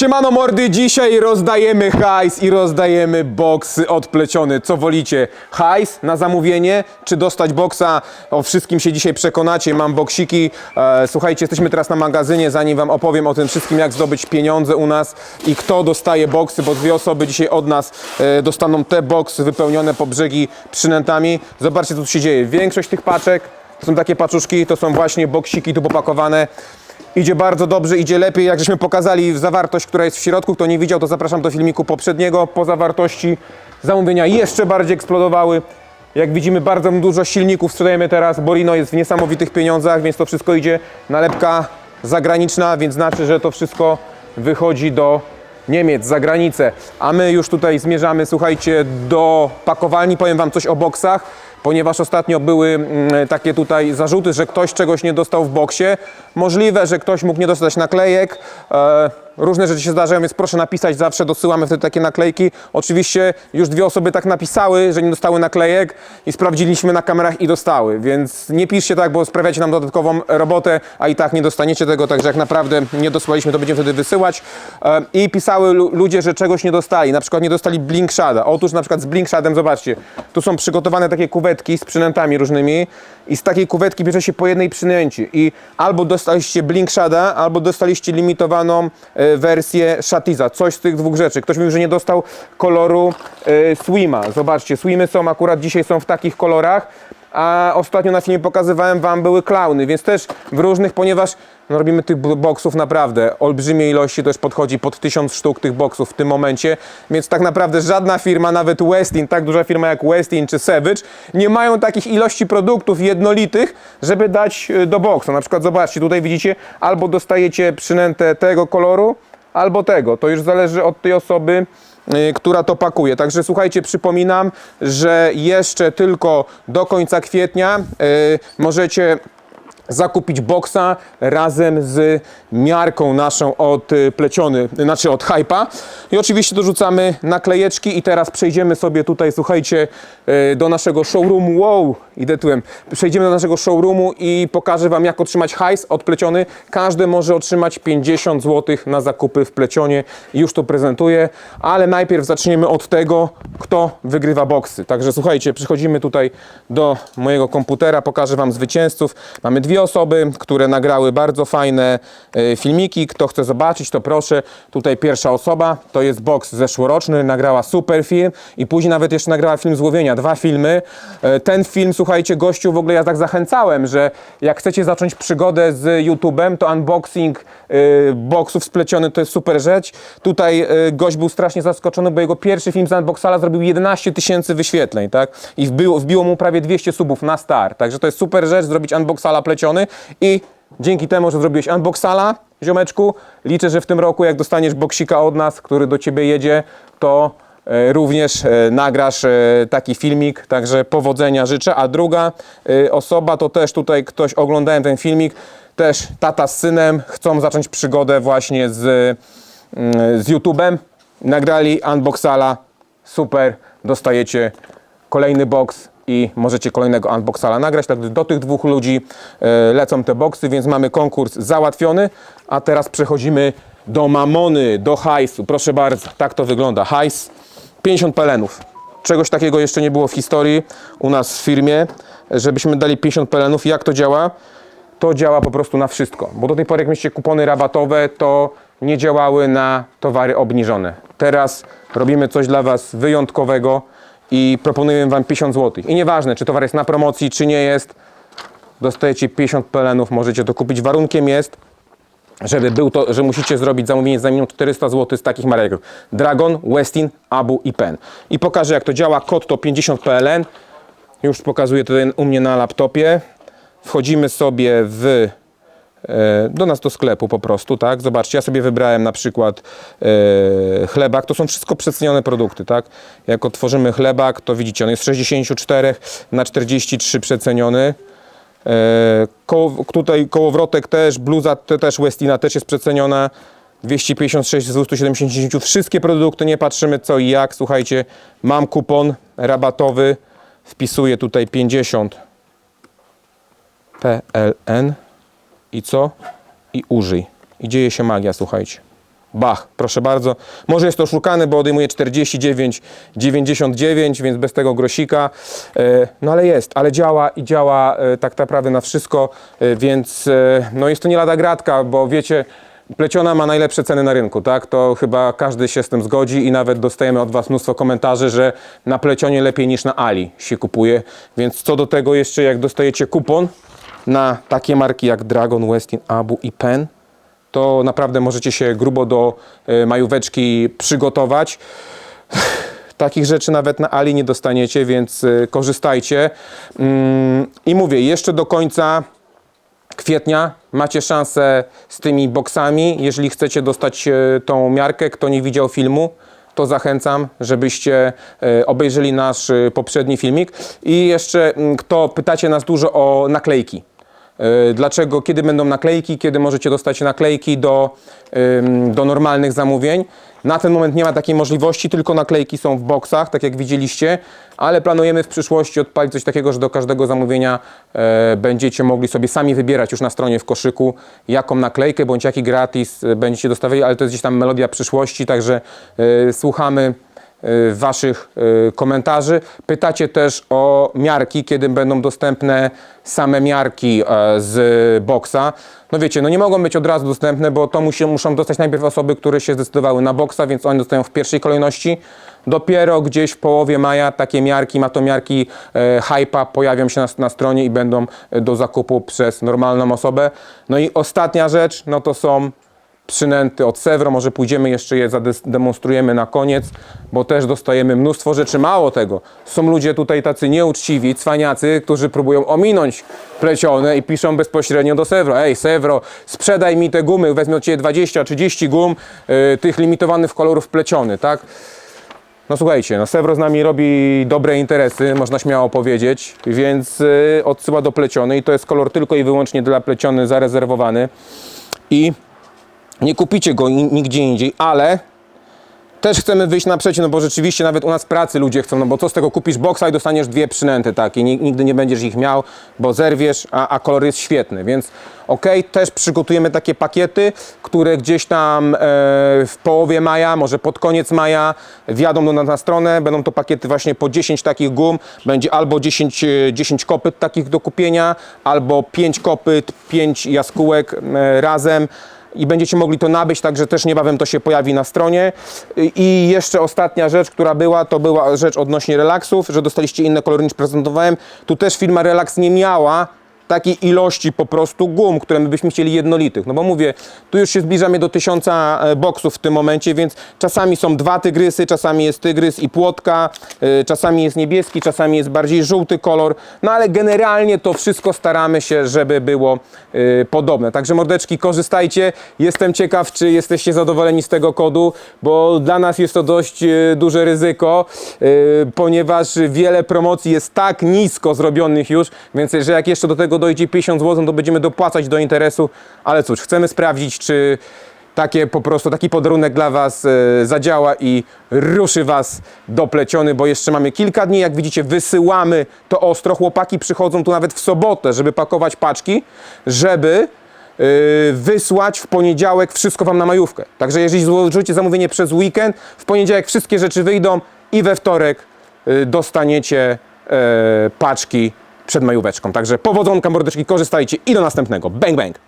Siemano mordy, dzisiaj rozdajemy hajs i rozdajemy boksy odplecione. Co wolicie? Hajs na zamówienie, czy dostać boksa? O wszystkim się dzisiaj przekonacie. Mam boksiki. E, słuchajcie, jesteśmy teraz na magazynie, zanim wam opowiem o tym wszystkim, jak zdobyć pieniądze u nas i kto dostaje boksy, bo dwie osoby dzisiaj od nas e, dostaną te boksy wypełnione po brzegi przynętami. Zobaczcie, co tu się dzieje. Większość tych paczek to są takie paczuszki, to są właśnie boksiki tu popakowane. Idzie bardzo dobrze, idzie lepiej. Jak żeśmy pokazali zawartość, która jest w środku, kto nie widział, to zapraszam do filmiku poprzedniego. Po zawartości zamówienia jeszcze bardziej eksplodowały. Jak widzimy, bardzo dużo silników sprzedajemy teraz. Borino jest w niesamowitych pieniądzach, więc to wszystko idzie. Nalepka zagraniczna, więc znaczy, że to wszystko wychodzi do Niemiec, za granicę. A my już tutaj zmierzamy, słuchajcie, do pakowalni. Powiem Wam coś o boksach, ponieważ ostatnio były mm, takie tutaj zarzuty, że ktoś czegoś nie dostał w boksie. Możliwe, że ktoś mógł nie dostać naklejek. Różne rzeczy się zdarzają, więc proszę napisać, zawsze dosyłamy wtedy takie naklejki. Oczywiście już dwie osoby tak napisały, że nie dostały naklejek i sprawdziliśmy na kamerach i dostały, więc nie piszcie tak, bo sprawiacie nam dodatkową robotę, a i tak nie dostaniecie tego, także jak naprawdę nie dosłaliśmy, to będziemy wtedy wysyłać. E, I pisały lu- ludzie, że czegoś nie dostali, na przykład nie dostali Blinkshada. Otóż na przykład z Blinkshadem, zobaczcie, tu są przygotowane takie kuwetki z przynętami różnymi i z takiej kuwetki bierze się po jednej przynęcie i albo dostaliście Blinkshada, albo dostaliście limitowaną e, wersję Shatiza, coś z tych dwóch rzeczy. Ktoś mówił, że nie dostał koloru e, Swima. Zobaczcie, Swimy są akurat dzisiaj są w takich kolorach, a ostatnio na filmie pokazywałem wam były klauny, więc też w różnych, ponieważ no, robimy tych boksów naprawdę olbrzymie ilości, już podchodzi pod tysiąc sztuk tych boksów w tym momencie, więc tak naprawdę żadna firma, nawet Westin, tak duża firma jak Westin czy Savage, nie mają takich ilości produktów jednolitych, żeby dać y, do boksa. Na przykład zobaczcie, tutaj widzicie, albo dostajecie przynętę tego koloru, albo tego. To już zależy od tej osoby, która to pakuje. Także słuchajcie, przypominam, że jeszcze tylko do końca kwietnia y, możecie zakupić boksa razem z miarką naszą od y, pleciony, znaczy od hypa. I oczywiście dorzucamy naklejeczki i teraz przejdziemy sobie tutaj, słuchajcie, y, do naszego showroomu. Wow, idę tyłem. Przejdziemy do naszego showroomu i pokażę Wam, jak otrzymać hajs od pleciony. Każdy może otrzymać 50 zł na zakupy w plecionie. Już to prezentuję, ale najpierw zaczniemy od tego, kto wygrywa boksy. Także słuchajcie, przychodzimy tutaj do mojego komputera, pokażę Wam zwycięzców. Mamy dwie osoby, które nagrały bardzo fajne e, filmiki. Kto chce zobaczyć, to proszę. Tutaj pierwsza osoba, to jest boks zeszłoroczny, nagrała super film i później nawet jeszcze nagrała film z łowienia, dwa filmy. E, Ten film, słuchajcie, gościu, w ogóle ja tak zachęcałem, że jak chcecie zacząć przygodę z YouTube'em, to unboxing e, boksów spleciony to jest super rzecz. Tutaj gość był strasznie zaskoczony, bo jego pierwszy film z unboxala zrobił 11 tysięcy wyświetleń, tak? I wbiło, wbiło mu prawie 200 subów na start. Także to jest super rzecz, zrobić unboxala i dzięki temu, że zrobiłeś unboxala, ziomeczku, liczę, że w tym roku, jak dostaniesz boksika od nas, który do ciebie jedzie, to e, również e, nagrasz e, taki filmik, także powodzenia życzę. A druga osoba to też tutaj ktoś, oglądałem ten filmik, też tata z synem chcą zacząć przygodę właśnie z, mm, z YouTube'em. Nagrali unboxala, super, dostajecie kolejny box i możecie kolejnego unboxala nagrać. Także do tych dwóch ludzi e, lecą te boxy, więc mamy konkurs załatwiony. A teraz przechodzimy do mamony, do hajsu. Proszę bardzo, tak to wygląda. Hajs 50 pelenów. Czegoś takiego jeszcze nie było w historii u nas w firmie, żebyśmy dali 50 pelenów. Jak to działa? To działa po prostu na wszystko, bo do tej pory jak mieliście kupony rabatowe, to nie działały na towary obniżone. Teraz robimy coś dla Was wyjątkowego i proponujemy Wam 50 zł. I nieważne, czy towar jest na promocji, czy nie jest, dostajecie 50 pelenów, możecie to kupić. Warunkiem jest, żeby był to, że musicie zrobić zamówienie za minimum 400 zł z takich marek. jak Dragon, Westin, Abu i Pen. I pokażę jak to działa. Kod to 50 PLN. Już pokazuję tutaj u mnie na laptopie. Wchodzimy sobie w do nas do sklepu po prostu, tak? Zobaczcie, ja sobie wybrałem na przykład e, chlebak, to są wszystko przecenione produkty, tak? Jak otworzymy chlebak, to widzicie, on jest z 64 na 43 przeceniony. E, tutaj kołowrotek też, bluza te, też Westina też jest przeceniona. 256 z 270. Wszystkie produkty, nie patrzymy co i jak. Słuchajcie, mam kupon rabatowy. Wpisuję tutaj 50 PLN i co? I użyj. I dzieje się magia, słuchajcie. Bach, proszę bardzo. Może jest to oszukane, bo odejmuje 49,99, więc bez tego grosika. E, No ale jest, ale działa i działa e, tak naprawdę na wszystko, e, więc no jest to nie lada gratka, bo wiecie, pleciona ma najlepsze ceny na rynku, tak? To chyba każdy się z tym zgodzi i nawet dostajemy od Was mnóstwo komentarzy, że na plecionie lepiej niż na Ali się kupuje. Więc co do tego jeszcze, jak dostajecie kupon na takie marki jak Dragon, Westin, Abu i Pen, to naprawdę możecie się grubo do y, majóweczki przygotować. Takich rzeczy nawet na Ali nie dostaniecie, więc y, korzystajcie. Mm, I mówię, jeszcze do końca kwietnia macie szansę z tymi boksami. Jeżeli chcecie dostać e, tą miarkę, kto nie widział filmu, to zachęcam, żebyście e, obejrzeli nasz e, poprzedni filmik. I jeszcze, mm, kto pytacie nas dużo o naklejki. E, Dlaczego, kiedy będą naklejki, kiedy możecie dostać naklejki do, do normalnych zamówień. Na ten moment nie ma takiej możliwości, tylko naklejki są w boksach, tak jak widzieliście, ale planujemy w przyszłości odpalić coś takiego, że do każdego zamówienia e, będziecie mogli sobie sami wybierać już na stronie w koszyku, jaką naklejkę bądź jaki gratis e, będziecie dostawiali, ale to jest gdzieś tam melodia przyszłości, także słuchamy Waszych y, komentarzy. Pytacie też o miarki, kiedy będą dostępne same miarki e, z boksa. No wiecie, no nie mogą być od razu dostępne, bo to musi, muszą dostać najpierw osoby, które się zdecydowały na boksa, więc oni dostają w pierwszej kolejności. Dopiero gdzieś w połowie maja takie miarki, matomiarki e, Hypa pojawią się na, na stronie i będą e, do zakupu przez normalną osobę. No i ostatnia rzecz, no to są przynęty od Sevro. Może pójdziemy jeszcze je zademonstrujemy na koniec, bo też dostajemy mnóstwo rzeczy. Mało tego, są ludzie tutaj tacy nieuczciwi, cwaniacy, którzy próbują ominąć plecione i piszą bezpośrednio do Sevro. Ej, Sevro, sprzedaj mi te gumy, wezmę od Ciebie 20-30 gum, y, tych limitowanych kolorów pleciony, tak? No słuchajcie, no Sevro z nami robi dobre interesy, można śmiało powiedzieć, więc y, odsyła do pleciony i to jest kolor tylko i wyłącznie dla pleciony zarezerwowany. I nie kupicie go ni- nigdzie indziej, ale też chcemy wyjść naprzeciw, no bo rzeczywiście nawet u nas pracy ludzie chcą, no bo co z tego kupisz boksa i dostaniesz dwie przynęty takie, Ni- nigdy nie będziesz ich miał, bo zerwiesz, a, a kolor jest świetny, więc okej, też przygotujemy takie pakiety, które gdzieś tam e, w połowie maja, może pod koniec maja wjadą do nas na stronę, będą to pakiety właśnie po 10 takich gum, będzie albo 10, e, 10 kopyt takich do kupienia, albo 5 kopyt, 5 jaskółek e, razem, i będziecie mogli to nabyć, także też niebawem to się pojawi na stronie. I- jeszcze ostatnia rzecz, która była, to była rzecz odnośnie relaksów, że dostaliście inne kolory niż prezentowałem. Tu też firma Relax nie miała takiej ilości po prostu gum, które my byśmy chcieli jednolitych. No bo mówię, tu już się zbliżamy do tysiąca e, boksów w tym momencie, więc czasami są dwa tygrysy, czasami jest tygrys i płotka, e, czasami jest niebieski, czasami jest bardziej żółty kolor, no ale generalnie to wszystko staramy się, żeby było e, podobne. Także mordeczki, korzystajcie. Jestem ciekaw, czy jesteście zadowoleni z tego kodu, bo dla nas jest to dość duże ryzyko, ponieważ wiele promocji jest tak nisko zrobionych już, więc że jak jeszcze do tego dojdzie 50 zł, to będziemy dopłacać do interesu, ale cóż, chcemy sprawdzić, czy takie po prostu, taki podarunek dla Was e, zadziała i ruszy Was do pleciony, bo jeszcze mamy kilka dni, jak widzicie wysyłamy to ostro, chłopaki przychodzą tu nawet w sobotę, żeby pakować paczki, żeby yy, wysłać w poniedziałek wszystko Wam na majówkę. Także jeżeli złożycie zamówienie przez weekend, w poniedziałek wszystkie rzeczy wyjdą i we wtorek yy, dostaniecie paczki przed majóweczką. Także powodzonka, mordeczki, korzystajcie i do następnego. Bang, bang!